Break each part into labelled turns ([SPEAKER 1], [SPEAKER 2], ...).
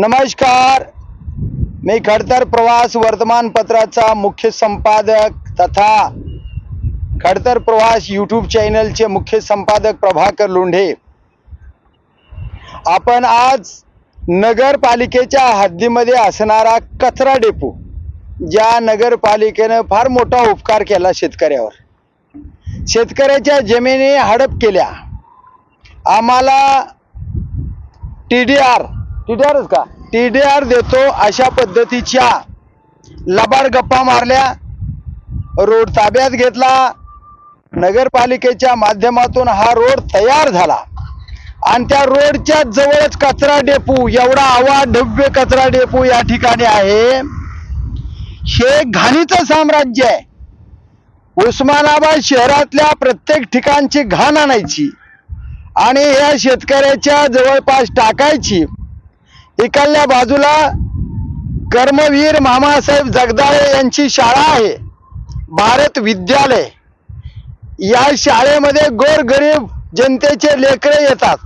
[SPEAKER 1] नमस्कार. मी खडतर प्रवास वर्तमानपत्राचा मुख्य संपादक तथा खडतर प्रवास यूट्यूब चॅनलचे मुख्य संपादक प्रभाकर लोंढे. आपण आज नगरपालिकेच्या हद्दीमध्ये असणारा कचरा डेपो ज्या नगरपालिकेनं फार मोठा उपकार केला शेतकऱ्यावर. शेतकऱ्याच्या जमिनी हडप केल्या. आम्हाला T D R T D आरच का? टी डी आर देतो अशा पद्धतीच्या लबाड गप्पा मारल्या रोड ताब्यात घेतला नगरपालिकेच्या माध्यमातून हा रोड तयार झाला. आणि त्या रोडच्या जवळच कचरा डेपू एवढा अवाढव्य कचरा डेपू या ठिकाणी आहे. हे घाणीचं साम्राज्य आहे. उस्मानाबाद शहरातल्या प्रत्येक ठिकाणची घाण आणायची आणि या शेतकऱ्याच्या जवळपास टाकायची. इकडल्या बाजूला कर्मवीर मामासाहेब जगदाळे यांची शाळा आहे. भारत विद्यालय. या शाळेमध्ये गोरगरीब जनतेचे लेकरं येतात.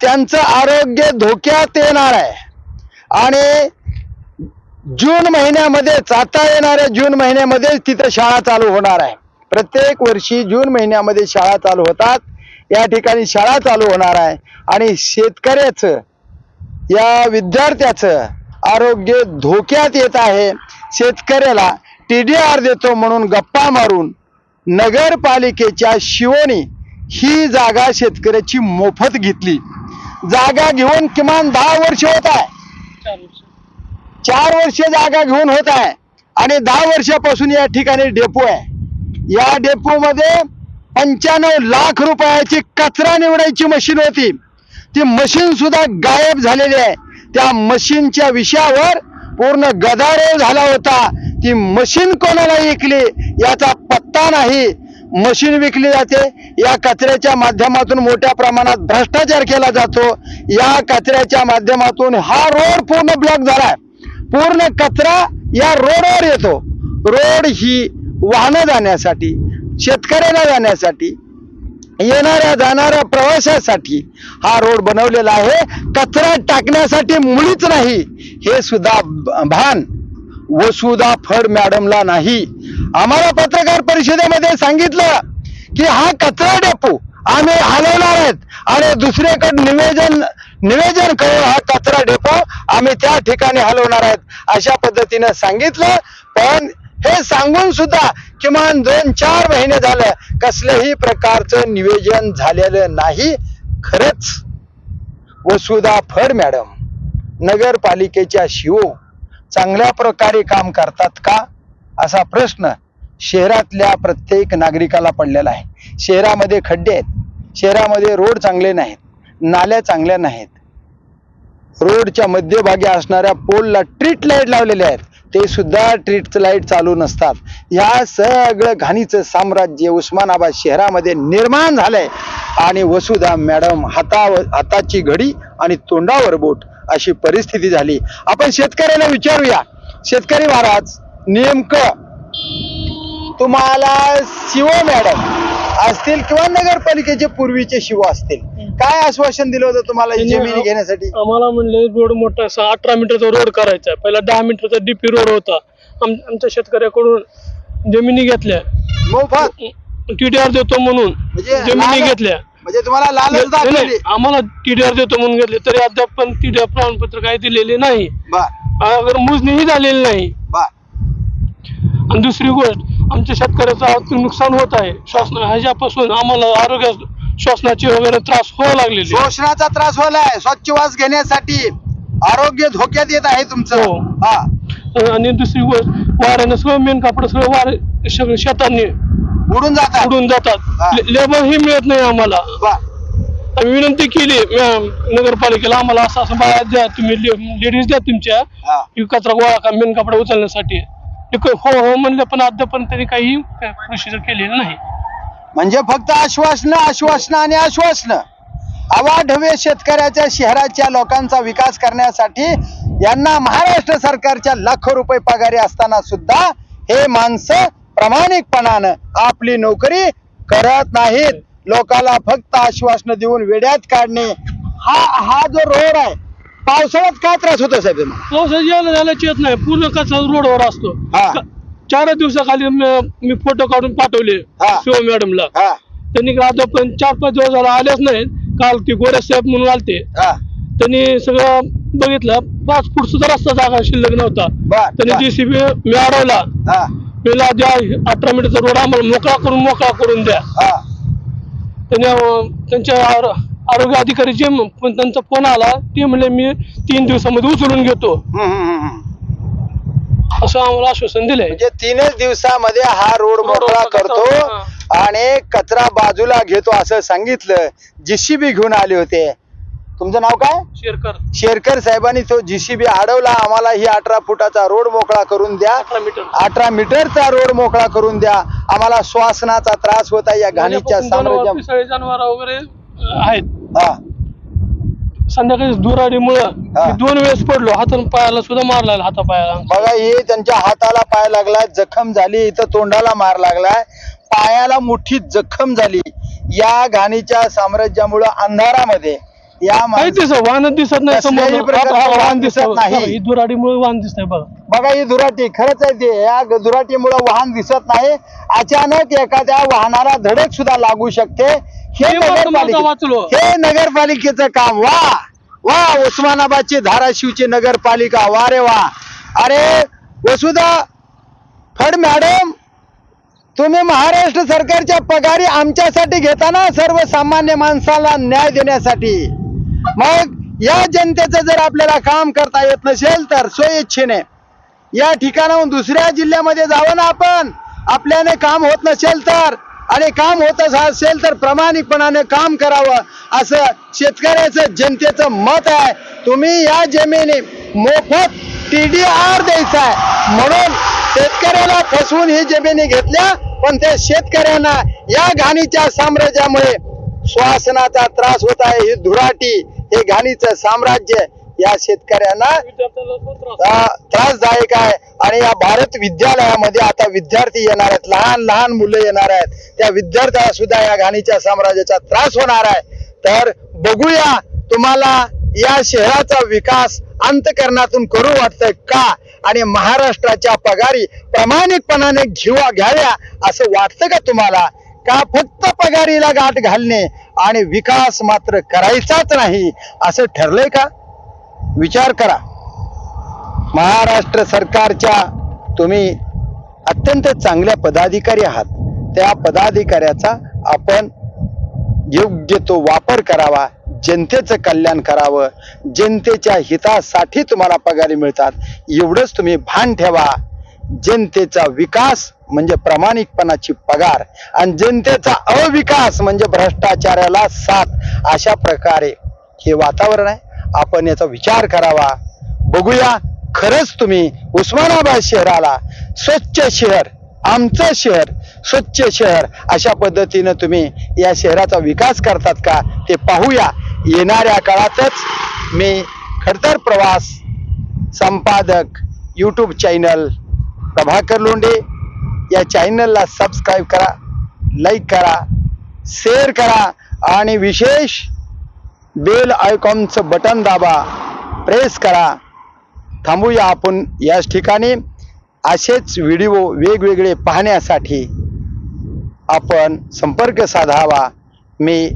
[SPEAKER 1] त्यांचं आरोग्य धोक्यात येणार आहे. आणि जून महिन्यामध्ये आता येणाऱ्या जून महिन्यामध्ये तिथं शाळा चालू होणार आहे. प्रत्येक वर्षी जून महिन्यामध्ये शाळा चालू होतात. या ठिकाणी शाळा चालू होणार आहे. आणि शेतकऱ्याचं या विद्यार्थ्याचं आरोग्य धोक्यात येत आहे. शेतकऱ्याला टी डी आर देतो म्हणून गप्पा मारून नगरपालिकेच्या शिवणी ही जागा शेतकऱ्याची मोफत घेतली. जागा घेऊन किमान दहा वर्ष होत आहे. चार वर्ष जागा घेऊन होत आहे. आणि दहा वर्षापासून या ठिकाणी डेपो आहे. या डेपो मध्ये पंच्याण्णव लाख रुपयाची कचरा निवडायची मशीन होती. ती मशीन सुद्धा गायब झालेली आहे. त्या मशीनच्या विषयावर पूर्ण गदारोळ झाला होता. ती मशीन कोणाला विकली याचा पत्ता नाही. मशीन विकली जाते या कचऱ्याच्या माध्यमातून मोठ्या प्रमाणात भ्रष्टाचार केला जातो. या कचऱ्याच्या माध्यमातून हा रोड पूर्ण ब्लॉक झालाय. पूर्ण कचरा या रोडवर येतो. रोड ही वाहनं जाण्यासाठी शेतकऱ्याला जाण्यासाठी येणाऱ्या जाणाऱ्या प्रवाशासाठी हा रोड बनवलेला आहे. कचरा टाकण्यासाठी मुळीच नाही. हे सुद्धा भान वसुधा फड मॅडमला नाही. आम्हाला पत्रकार परिषदेमध्ये सांगितलं की हा कचरा डेपो आम्ही हलवणार आहेत आणि दुसरीकडे निवेदन निवेदन करून हा कचरा डेपो आम्ही त्या ठिकाणी हलवणार आहेत अशा पद्धतीनं सांगितलं. पण हे सांगून सुद्धा किमान दोन चार महिने झालं कसल्याही प्रकारचं निवेदन झालेलं नाही. खरंच वसुधा फड मॅडम नगरपालिकेच्या शिव चांगल्या प्रकारे काम करतात का? असा प्रश्न शहरातल्या प्रत्येक नागरिकाला पडलेला आहे. शहरामध्ये खड्डे आहेत. शहरामध्ये रोड चांगले नाहीत. नाल्या चांगल्या नाहीत. रोडच्या मध्यभागी असणाऱ्या पोलला ट्रीट लाइट लावलेल्या आहेत. ते सुद्धा ट्रीट लाइट चालू नसतात. या सगळं घाणीचं साम्राज्य उस्मानाबाद शहरामध्ये निर्माण झालंय. आणि वसुधा मॅडम हाताव हाताची घडी आणि तोंडावर बोट अशी परिस्थिती झाली. आपण शेतकऱ्याला विचारूया. शेतकरी महाराज नेमकं तुम्हाला शिव मॅडम असतील किंवा नगरपालिकेचे पूर्वीचे शिव असतील काय आश्वासन दिलं होतं तुम्हाला ही जमीन घेण्यासाठी?
[SPEAKER 2] आम्हाला म्हणले रोड मोठा असा अठरा मीटरचा रोड करायचा आहे. पहिला दहा मीटरचा डीपी रोड होता. आम- आमच्या शेतकऱ्याकडून जमिनी घेतल्या.
[SPEAKER 1] मोफत?
[SPEAKER 2] टीडीआर देतो म्हणून
[SPEAKER 1] म्हणजे
[SPEAKER 2] जमिनी घेतल्या.
[SPEAKER 1] म्हणजे तुम्हाला लालच
[SPEAKER 2] नाही,
[SPEAKER 1] दाखवली.
[SPEAKER 2] नाही, आम्हाला टीडीआर देतो म्हणून घेतले. तरी अद्याप पण टीडीआर प्रमाणपत्र काही दिलेले नाही.
[SPEAKER 1] बर.
[SPEAKER 2] अगर मोजणीही झालेली नाही.
[SPEAKER 1] बर.
[SPEAKER 2] आणि दुसरी गोष्ट आमच्या शेतकऱ्याचं आर्थिक नुकसान होत आहे. श्वासन ह्याच्यापासून आम्हाला आरोग्य श्वासनाचे वगैरे त्रास होऊ लागलेले.
[SPEAKER 1] शोषणाचा त्रास होलाय. स्वच्छ वास घेण्यासाठी आरोग्य धोक्यात येत आहे तुमचं.
[SPEAKER 2] हो.
[SPEAKER 1] हा.
[SPEAKER 2] आणि दुसरी गोष्ट वाऱ्यानं सगळं मेन कापड सगळं वारे सगळं शेतांनी
[SPEAKER 1] उडून जातात.
[SPEAKER 2] उडून
[SPEAKER 1] हा.
[SPEAKER 2] जातात लेबर ही मिळत नाही आम्हाला. आम्ही विनंती केली मॅम, नगरपालिकेला आम्हाला असं असं बाया द्या तुम्ही लेडीज द्या तुमच्या.
[SPEAKER 1] हा.
[SPEAKER 2] की कचरा गोळा का मेन कपडा उचलण्यासाठी. ते क- हो हो म्हणलं पण अद्याप पण त्यांनी काही प्रोसिजर केलेलं नाही.
[SPEAKER 1] म्हणजे फक्त आश्वासनं आश्वासनं आणि आश्वासनं. अवाढव्य शेतकऱ्याच्या शहराच्या लोकांचा विकास करण्यासाठी यांना महाराष्ट्र सरकारच्या लाखो रुपये पगारी असताना सुद्धा हे माणसं प्रामाणिकपणानं आपली नोकरी करत नाहीत. लोकाला फक्त आश्वासनं देऊन वेड्यात काढणे हा हा जो रोड आहे पावसाळ्यात काय त्रास होतो साहेब
[SPEAKER 2] पावसाची यायला झाल्याची येत नाही. पूर्ण कचरा रोडवर असतो.
[SPEAKER 1] हा.
[SPEAKER 2] चार दिवसाखाली मी मी फोटो काढून पाठवले
[SPEAKER 1] हा.
[SPEAKER 2] शिव मॅडमला
[SPEAKER 1] हा.
[SPEAKER 2] त्यांनी आता पण चार पाच दिवस झाला आल्याच नाहीत. काल ती गोऱ्या साहेब म्हणून आलते.
[SPEAKER 1] हा.
[SPEAKER 2] त्यांनी सगळं बघितलं. पाच फूट सुद्धा रस्ता जागा शिल्लक नव्हता.
[SPEAKER 1] बर
[SPEAKER 2] त्यांनी
[SPEAKER 1] बर.
[SPEAKER 2] जेसीबी मी अडवला
[SPEAKER 1] हा.
[SPEAKER 2] मला द्या अठरा मीटरचा रोड आम्हाला मोकळा करून मोकळा करून द्या.
[SPEAKER 1] हा.
[SPEAKER 2] त्यांनी अं, त्यांच्या आरो- आरोग्य अधिकारी जे म- पण त्यांचा फोन आला ते म्हणले मी तीन दिवसामध्ये उचलून घेतो.
[SPEAKER 1] हम्म, हम्म, हम्म.
[SPEAKER 2] असं आम्हाला आश्वासन दिलंय.
[SPEAKER 1] म्हणजे तीनच दिवसामध्ये हा रोड मोकळा करतो आणि कचरा बाजूला घेतो असं सांगितलं. जीसीबी घेऊन आले होते. तुमचं नाव काय?
[SPEAKER 2] शेअर कर
[SPEAKER 1] शेरकर साहेबांनी तो जीसीबी अडवला. आम्हाला ही अठरा फुटाचा रोड मोकळा करून द्या.
[SPEAKER 2] अठरा मीटर.
[SPEAKER 1] अठरा मीटरचा रोड मोकळा करून द्या. आम्हाला श्वासनाचा त्रास होता या घाणीच्या साम्राज्या
[SPEAKER 2] जनावर वगैरे आहेत.
[SPEAKER 1] हा.
[SPEAKER 2] संध्याकाळी दुराडीमुळं
[SPEAKER 1] हा.
[SPEAKER 2] मी दोन वेळेस पडलो. हाताला पायाला सुद्धा मार लागला हातापायाला.
[SPEAKER 1] बघा हे त्यांच्या हाताला पाय लागलाय जखम झाली इथं तोंडाला मार लागलाय. पायाला मोठी जखम झाली. या घाणीच्या साम्राज्यामुळं अंधारामध्ये या
[SPEAKER 2] काही
[SPEAKER 1] माणसा-
[SPEAKER 2] दिसत वाहन दिसत नाही
[SPEAKER 1] कसल्याही प्रकारचं वाहन
[SPEAKER 2] वाहन
[SPEAKER 1] दिसत
[SPEAKER 2] दिसत
[SPEAKER 1] नाही.
[SPEAKER 2] नाही दुराडीमुळे वाहन दिसतंय बघा.
[SPEAKER 1] बघा ही दुराटी खरंच आहे ते. या दुराटीमुळे वाहन दिसत नाही. अचानक एखाद्या वाहनाला धडक सुद्धा लागू शकते. हे
[SPEAKER 2] हे.
[SPEAKER 1] हे नगरपालिकेचं काम वा. वा उस्मानाबादची धाराशिवची नगरपालिका वा रे वा. अरे वसुधा फड मॅडम तुम्ही महाराष्ट्र सरकारच्या पगारी आमच्यासाठी घेताना सर्वसामान्य माणसाला न्याय देण्यासाठी. मग या जनतेचं जर आपल्याला काम करता येत नसेल तर स्वइच्छेने या ठिकाणाहून दुसऱ्या जिल्ह्यामध्ये जावं ना आपण. आपल्याने काम होत नसेल तर आणि काम होत असेल तर प्रामाणिकपणाने काम करावं. असं शेतकऱ्याचं जनतेचं मत आहे. तुम्ही या जमिनी मोफत टीडीआर द्यायचा आहे. म्हणून शेतकऱ्याला फसवून ही जमिनी घेतल्या पण त्या शेतकऱ्यांना या घाणीच्या साम्राज्यामुळे श्वासनाचा त्रास होत आहे. ही धुराटी हे घाणीचं साम्राज्य या शेतकऱ्यांना त्रासदायक आहे. आणि या भारत विद्यालयामध्ये आता विद्यार्थी येणार आहेत. लहान लहान मुलं येणार आहेत. त्या विद्यार्थ्याला सुद्धा या घाणीच्या साम्राज्याचा त्रास होणार आहे. तर बघूया तुम्हाला या शहराचा विकास अंतकरणातून करू वाटतंय का? आणि महाराष्ट्राच्या पगारी प्रामाणिकपणाने घेवा घ्याव्या असं वाटतं का तुम्हाला? का फक्त पगारीला गाठ घालणे आणि विकास मात्र करायचाच नाही असं ठरलंय का? विचार करा. महाराष्ट्र सरकारच्या तुम्ही अत्यंत चांगल्या पदाधिकारी आहात. त्या पदाधिकाऱ्याचा आपण योग्य तो वापर करावा. जनतेचं कल्याण करावं. जनतेच्या हितासाठी तुम्हाला पगारी मिळतात. एवढंच तुम्ही भान ठेवा. जनतेचा विकास म्हणजे प्रामाणिकपणाची पगार आणि जनतेचा अविकास म्हणजे भ्रष्टाचाराला साथ. अशा प्रकारे हे वातावरण आहे. आपण याचा विचार करावा. बघूया खरंच तुम्ही उस्मानाबाद शहराला स्वच्छ शहर आमचं शहर स्वच्छ शहर अशा पद्धतीनं तुम्ही या शहराचा विकास करतात का ते पाहूया. येणाऱ्या काळातच मी खडतर प्रवास संपादक यूट्यूब चॅनल प्रभाकर लोंढे या चॅनलला सबस्क्राईब करा लाईक करा शेअर करा आणि विशेष बेल आयकॉनचं बटन दाबा प्रेस करा. थांबूया आपण याच ठिकाणी. असेच व्हिडिओ वेगवेगळे पाहण्यासाठी आपण संपर्क साधावा. मी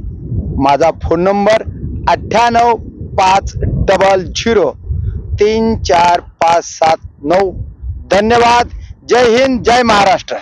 [SPEAKER 1] माझा फोन नंबर अठ्ठ्याण्णव पाच डबल झिरो तीन चार पाच सात नऊ. धन्यवाद. जय हिंद जय महाराष्ट्र.